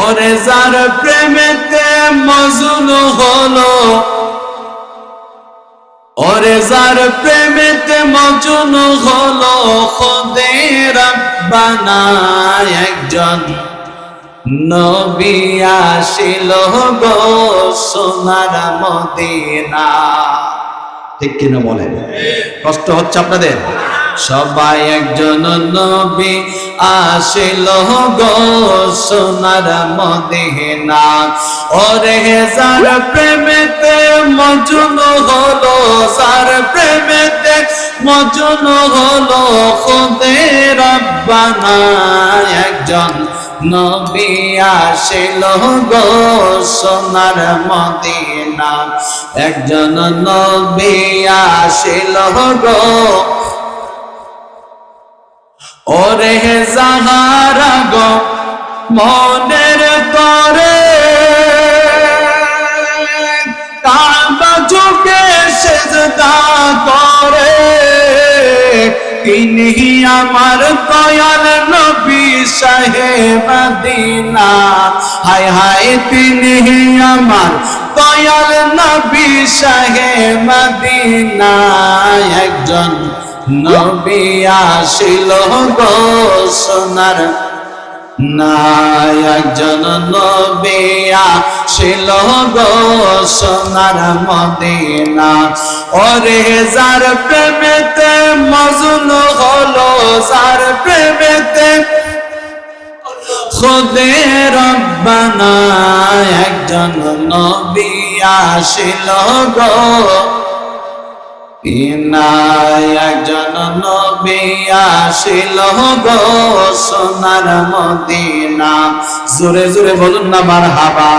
ওরে যার প্রেমেতে মজুন হলো, ওরে যার প্রেমেতে মজুন হলো খোদে রব্বানা একজন নবী আসিল গো সোনার মদিনা। ঠিক কিনা বলেন? কষ্ট হচ্ছে আপনাদের? সবাই একজন নবী আসিল গো সোনার মদিনা। ওরে যার প্রেমেতে মজুন হলো, যার প্রেমেতে মজুন হলো, খুদে রব্বানা একজন নবী আসিল গো সোনার মদিনা। একজন নবী আসিল গো ওরে জাহারা গো, মনের তরে। কাবা সেজদা করে। তিনি আমার দয়াল নবী সাহেব মদিনা। হায় হায় তিনি আমার দয়াল নবী সাহেব মদিনা। একজন নবী আসিল গো সোনার। একজন নবী আসিল গো সোনার মদিনা। ওরে যার প্রেমেতে মজুন হলো, যার প্রেমেতে খুদে রব্বানা। একজন নবী আসিল গো একজন নবী আসিল গো সোনার মদিনা। জোরে জোরে বলুন না মার হাবা